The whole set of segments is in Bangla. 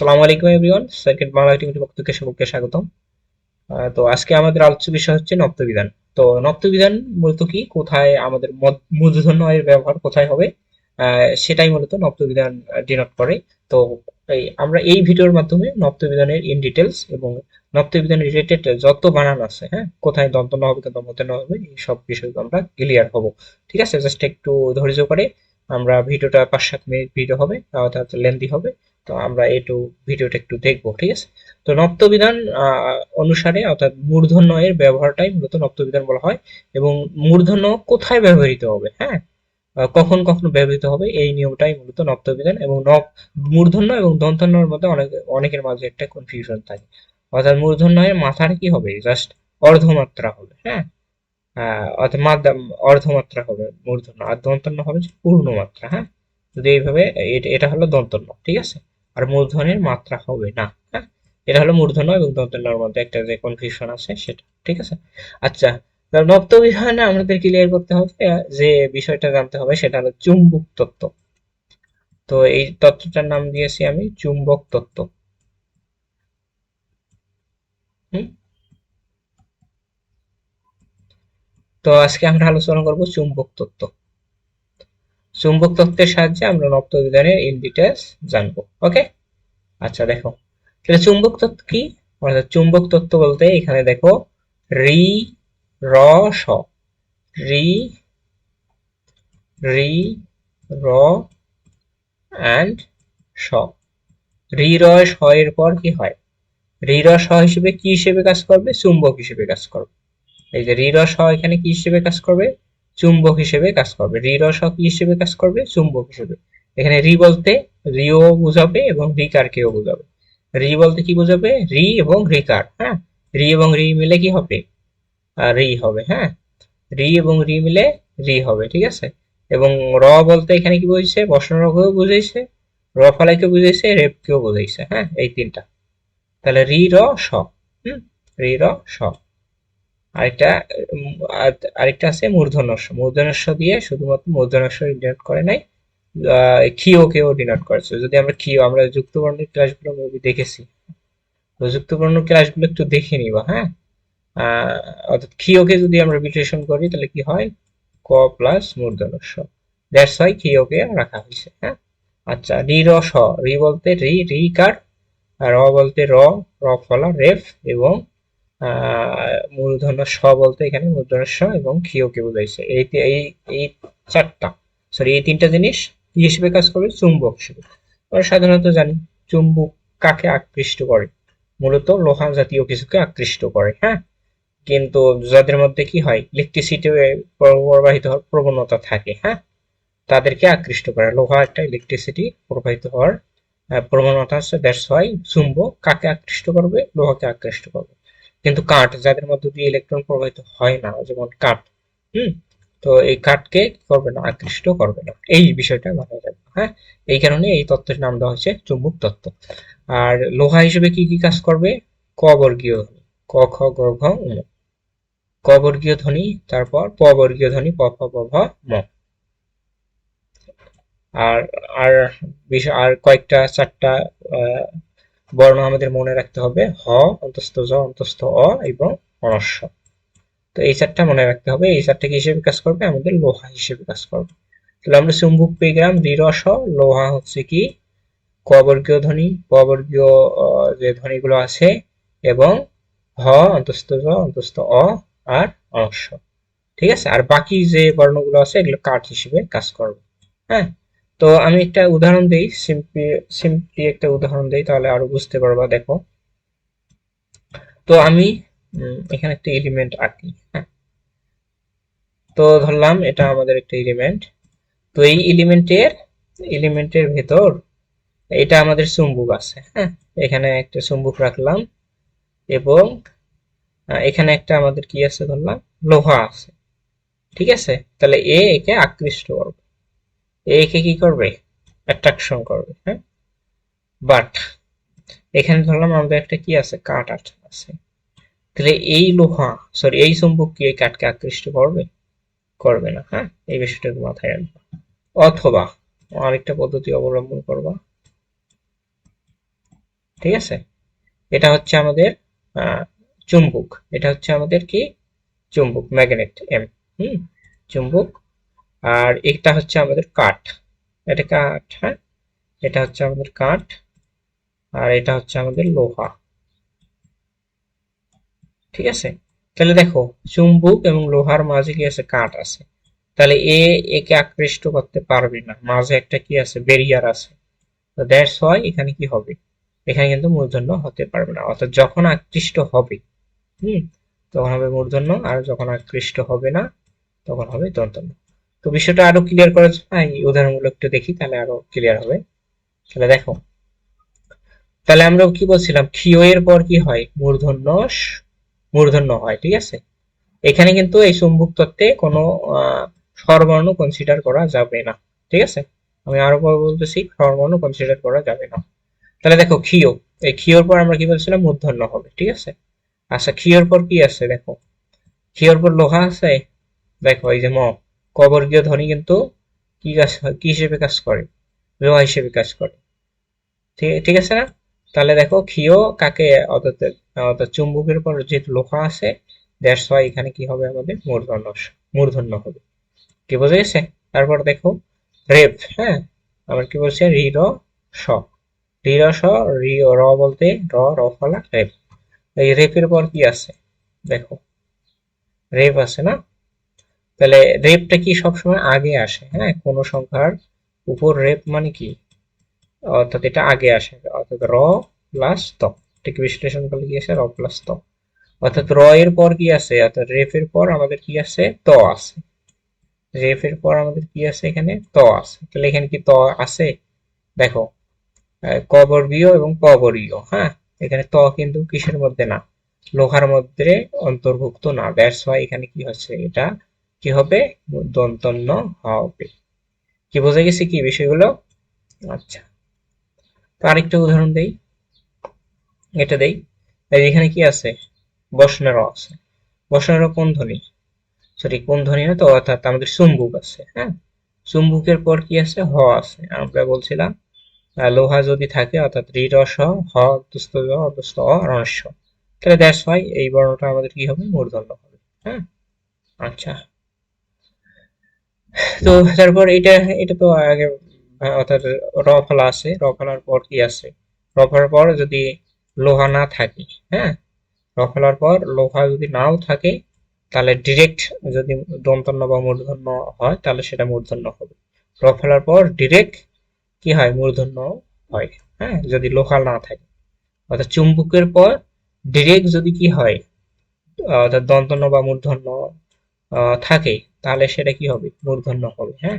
আসসালামু আলাইকুম এভরিওয়ান সার্কিট বাংলা টিভির পক্ষ থেকে সকলকে স্বাগতম তো আজকে আমাদের আলোচ্য বিষয় হচ্ছে নপ্তবিধান তো নপ্তবিধান মূলত কি? কোথায় আমাদের মদ- মূর্ধন্য এর ব্যবহার কোথায় হবে? সেটাই মূলত নপ্তবিধান ডিনোট করে। তো এই, আমরা এই ভিডিওর মাধ্যমে নপ্তবিধানের ইন ডিটেলস এবং নপ্তবিধান রিলেটেড যত বানান আছে হ্যাঁ কোথায় দন্ত ন হবে, কোথায় মধ্যে হবে, এই সব বিষয়ে আমরা ক্লিয়ার হব। ঠিক আছে? জাস্ট একটু ধৈর্য করে আমরা ভিডিওটা পাঁচ সাত মিনিট ভিডিও হবে অর্থাৎ লেন্দি হবে। তো আমরা একটু ভিডিওটা একটু দেখব, ঠিক আছে? তো নপ্তবিধান অনুসারে অর্থাৎ মূর্ধন্য এর ব্যবহারটাই মূলত নপ্তবিধান বলা হয় এবং মূর্ধন্য কোথায় ব্যবহৃত হবে হ্যাঁ? কখন কখন ব্যবহৃত হবে এই নিয়মটাই মূলত নপ্তবিধান এবং নব মূর্ধন্য এবং দন্তন্যর মধ্যে অনেক, অনেকের মাঝে একটা কনফিউশন থাকে। অর্থাৎ মূর্ধন্য এর মাথার কি হবে? জাস্ট অর্ধমাত্রা হবে হ্যাঁ? অর্থাৎ মাধ্যম- অর্ধমাত্রা হবে মূর্ধন্য, আর দন্তন্য হবে যে পূর্ণ মাত্রা হ্যাঁ? যদি এইভাবে, এটা- এটা হলো দন্তন্য, ঠিক আছে? আর মূর্ধন্যের মাত্রা হবে না হ্যাঁ? এটা হলো মূর্ধন্য এবং দন্তন্যর মধ্যে একটা যে কনফিউশন আছে সেটা, ঠিক আছে? আচ্ছা নব্দ না আমাদের ক্লিয়ার করতে হবে যে বিষয়টা জানতে হবে সেটা হলো চুম্বক তত্ত্ব। তো এই তত্ত্বটার নাম দিয়েছি আমি চুম্বক তত্ত্ব। হুম? তো আজকে আমরা আলোচনা করব চুম্বক তত্ত্ব। চুম্বক তত্ত্বের সাহায্যে আমরা নব্দ বিধানের ইন ডিটেলস জানব ওকে আচ্ছা দেখো। তাহলে চুম্বক তত্ত্ব কি? অর্থাৎ চুম্বক তত্ত্ব বলতে এখানে দেখো, রি, র, স। রি রি, র অ্যান্ড স। রি, র, স এর পর কি হয়? রি, র, স হিসেবে কি হিসেবে কাজ করবে? চুম্বক হিসেবে কাজ করবে। এই যে রি, র, স এখানে কি হিসেবে কাজ করবে? চুম্বক হিসেবে কাজ করবে। রি র স হিসেবে কাজ করবে, চুম্বক হিসেবে। এখানে রি বলতে রিও বোঝাবে এবং রিকারকেও বোঝাবে। রি বলতে কি বোঝাবে? রি এবং রিকার হ্যাঁ? রি এবং রি মিলে কি হবে? রি হবে হ্যাঁ? রি এবং রি মিলে রি হবে, ঠিক আছে? এবং র বলতে এখানে কি বুঝছে বসনরকেও বুঝাইছে, র ফালাইকে বুঝাইছে রেপকেও বুঝাইছে হ্যাঁ? এই তিনটা। তাহলে রি, র, স, হুম? রি, র, স। আরেকটা আরেকটা আছে মূর্ধন্যস্ব মূর্ধন্যস্ব দিয়ে শুধুমাত্র মূর্ধন্যস্ব ডিনোট করে নাই আহ, ক্ষীয়কেও ডিনোট করেছে যদি আমরা ক্ষীয় আমরা যুক্তবর্ণের ক্লাসগুলো মেবি দেখেছি। তো যুক্তবর্ণ ক্লাসগুলো একটু দেখে নিবা হ্যাঁ? অর্থাৎ ক্ষীয়কে যদি আমরা বিশ্লেষণ করি তাহলে কি হয়? ক প্লাস মূর্ধন্যস্ব দ্যাটস ওয়াই ক্ষীয়কে রাখা হয়েছে হ্যাঁ? আচ্ছা রি র স। রি বলতে রি রি কার আর র বলতে র র ফলা রেফ এবং আহ, মূলধন্য স বলতে এখানে মূলধন্য স এবং ক্ষীয়কে বোঝাইছে এই এই এই চারটা সরি এই তিনটা জিনিস কি হিসেবে কাজ করবে? চুম্বক হিসেবে। আমরা সাধারণত জানি চুম্বক কাকে আকৃষ্ট করে? মূলত লোহা জাতীয় কিছুকে আকৃষ্ট করে হ্যাঁ? কিন্তু যাদের মধ্যে কি হয়? ইলেকট্রিসিটি প্রবাহিত হওয়ার প্রবণতা থাকে হ্যাঁ? তাদেরকে আকৃষ্ট করে। লোহা একটা ইলেকট্রিসিটি প্রবাহিত হওয়ার প্রবণতা আছে দ্যাটস ওয়াই চুম্বক কাকে আকৃষ্ট করবে? লোহাকে আকৃষ্ট করবে। কিন্তু কাঠ যাদের মধ্য দিয়ে ইলেকট্রন প্রবাহিত হয় না, যেমন কাঠ, হুম? তো এই কাঠকে কি করবে না? আকৃষ্ট করবে না। এই বিষয়টা মাথায় রাখবে হ্যাঁ? এই কারণে এই তত্ত্বের নাম দেওয়া হয়েছে চুম্বক তত্ত্ব। আর লোহা হিসেবে কি কি কাজ করবে? ক বর্গীয় ক, খ, গ, ঘ, ঙ। ক বর্গীয় ধ্বনি, তারপর প বর্গীয় ধ্বনি, প, ফ, প, ভ, ম। আর আর আর কয়েকটা, চারটা বর্ণ আমাদের মনে রাখতে হবে হ, অন্তস্থ জ, অন্তস্থ অ এবং অনস্ব তো এই চারটা মনে রাখতে হবে। এই চারটা কি হিসেবে কাজ করবে? আমাদের লোহা হিসেবে কাজ করবে। তাহলে আমরা চুম্বুক পেয়ে গেলাম রিরস লোহা হচ্ছে কি? কবর্গীয় ধ্বনি, কবর্গীয় যে ধ্বনিগুলো আছে এবং হ, অন্তস্থ জ, অন্তস্থ অ আর অনস্ব ঠিক আছে? আর বাকি যে বর্ণগুলো আছে, এগুলো কাঠ হিসেবে কাজ করবে। হ্যাঁ? তো আমি একটা উদাহরণ দেই সিম্পলি সিম্পলি একটা উদাহরণ দেই, তাহলে আরও বুঝতে পারবা, দেখো। তো আমি এখানে একটা এলিমেন্ট আঁকি হ্যাঁ। তো ধরলাম এটা আমাদের একটা এলিমেন্ট তো এই এলিমেন্টের এলিমেন্টের ভেতর এটা আমাদের চুম্বক আছে হ্যাঁ। এখানে একটা চুম্বক রাখলাম এবং এখানে একটা আমাদের কি আছে ধরলাম? লোহা আছে, ঠিক আছে? তাহলে এ একে আকৃষ্ট করবে। একে কি করবে? অ্যাট্রাকশন করবে হ্যাঁ? বাট এখানে ধরলাম আমাদের একটা কি আছে? কাঠ আছে। তাহলে এই লোহা সরি এই চুম্বক কি এই কাঠকে আকৃষ্ট করবে? করবে না হ্যাঁ? এই বিষয়টা একটু মাথায় রাখবা অথবা, আরেকটা পদ্ধতি অবলম্বন করবা। ঠিক আছে? এটা হচ্ছে আমাদের চুম্বক। এটা হচ্ছে আমাদের কি? চুম্বক ম্যাগনেট এম হুম? চুম্বক আর এটা হচ্ছে আমাদের কাঠ। এটা কাঠ হ্যাঁ? এটা হচ্ছে আমাদের কাঠ আর এটা হচ্ছে আমাদের লোহা। ঠিক আছে? তাহলে দেখো, চুম্বুক এবং লোহার মাঝে কি আছে? কাঠ আছে। তাহলে এ একে আকৃষ্ট করতে পারবে না। মাঝে একটা কি আছে? ব্যারিয়ার আছে। তো দ্যাটস ওয়াই এখানে কি হবে? এখানে কিন্তু মূর্ধন্য হতে পারবে না। অর্থাৎ যখন আকৃষ্ট হবে, হুম? তখন হবে মূর্ধন্য আর যখন আকৃষ্ট হবে না, তখন হবে দন্তন্য। তো বিষয়টা আরও ক্লিয়ার করার জন্য এই উদাহরণগুলো একটু দেখি, তাহলে আরও ক্লিয়ার হবে। তাহলে দেখো। তাহলে আমরা কি বলছিলাম? ক্ষিয় এর পর কি হয়? মূর্ধন্য মূর্ধন্য হয়, ঠিক আছে? এখানে কিন্তু এই চুম্বক তত্ত্বে কোনো স্বরবর্ণ কনসিডার করা যাবে না, ঠিক আছে? আমি আরও পর বলতেছি, স্বরবর্ণ কনসিডার করা যাবে না। তাহলে দেখো, ক্ষিয়। এই ক্ষিয়র পর আমরা কি বলছিলাম? মূর্ধন্য হবে, ঠিক আছে? আচ্ছা ক্ষিয়র পর কি আছে? দেখো। ক্ষিয়র পর লোহা আছে? দেখো, এই যে ম। কবর্গীয় ধ্বনি কিন্তু কি কাজ কি হিসেবে কাজ করে? লোহা হিসেবে কাজ করে। ঠিক ঠিক আছে না? তাহলে দেখো ক্ষিয় কাকে অর্থাৎ অর্থাৎ চুম্বকের পর যেহেতু লোহা আছে দ্যাটস ওয়াই এখানে কি হবে আমাদের? মূর্ধন্য মূর্ধন্য হবে। কি বোঝা গেছে? তারপর দেখো রেপ হ্যাঁ? আবার কি বলছে? রি, র, স। রি, র, স, রি, র বলতে র র ফলা রেপ এই রেপের পর কি আছে? দেখো। রেপ আছে না? তাহলে রেপটা কি সবসময় আগে আসে? হ্যাঁ কোন সংখ্যার উপর রেপ মানে কি? অর্থাৎ এটা আগে আসে। অর্থাৎ র প্লাস ত। ঠিক বিশ্লেষণ করলে কি আসে? র প্লাস ত। অর্থাৎ র এর পর কি আছে অর্থাৎ রেফ এর পর আমাদের কি আছে ত আছে রেফ এর পর আমাদের কি আছে এখানে? ত আছে তাহলে এখানে কি ত আছে দেখো আহ, ক বর্গীয় এবং প বর্গীয় হ্যাঁ? এখানে ত কিন্তু কিসের মধ্যে না? লোহার মধ্যে অন্তর্ভুক্ত না। দ্যাটস ওয়াই এখানে কি হচ্ছে? এটা কি হবে? দন্তন্য হবে। কি বোঝা গেছে কি বিষয়গুলো? আচ্ছা। তো আরেকটা উদাহরণ দেই। এটা দেই। এখানে কি আছে? বসনের আছে। বসনের কোন ধ্বনি? সরি, কোন ধ্বনি না তো? অর্থাৎ আমাদের চুম্বুক আছে হ্যাঁ? চুম্বুকের পর কি আছে? হ আছে। আমরা বলছিলাম লোহা যদি থাকে, অর্থাৎ রি রস হ অদুস্থ অ রস্য তাহলে দ্যাটস ওয়াই এই বর্ণটা আমাদের কি হবে? মূর্ধন্য হবে হ্যাঁ? আচ্ছা। তো তারপর এটা এটা তো আগে অর্থাৎ র ফলা আছে। র ফলার পর কি আছে? র ফলার পর যদি লোহা না থাকে হ্যাঁ? র ফলার পর লোহা যদি নাও থাকে, তাহলে ডিরেক্ট যদি দন্তন্য বা মূর্ধন্য হয়, তাহলে সেটা মূর্ধন্য হবে। র ফলার পর ডিরেক্ট কি হয়? মূর্ধন্য হয় হ্যাঁ? যদি লোহা না থাকে। অর্থাৎ চুম্বকের পর ডিরেক্ট যদি কি হয় অর্থাৎ দন্তন্য বা মূর্ধন্য থাকে, তাহলে সেটা কি হবে? মূর্ধন্য হবে হ্যাঁ?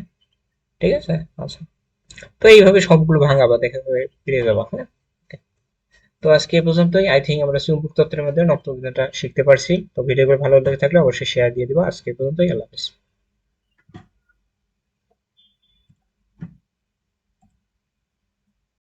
ঠিক আছে? আচ্ছা। তো এইভাবে সবগুলো ভাঙাবা দেখা ফিরে যাবা হ্যাঁ? তো আজকে এ পর্যন্তই। আই থিঙ্ক আমরা চুম্বক তত্ত্বের মধ্যে নক্ত শিখতে পারছি। তো ভিডিওগুলো ভালো লেগে থাকলে অবশ্যই শেয়ার দিয়ে দিবা। আজকে পর্যন্তই। আল্লাহ হাফেজ।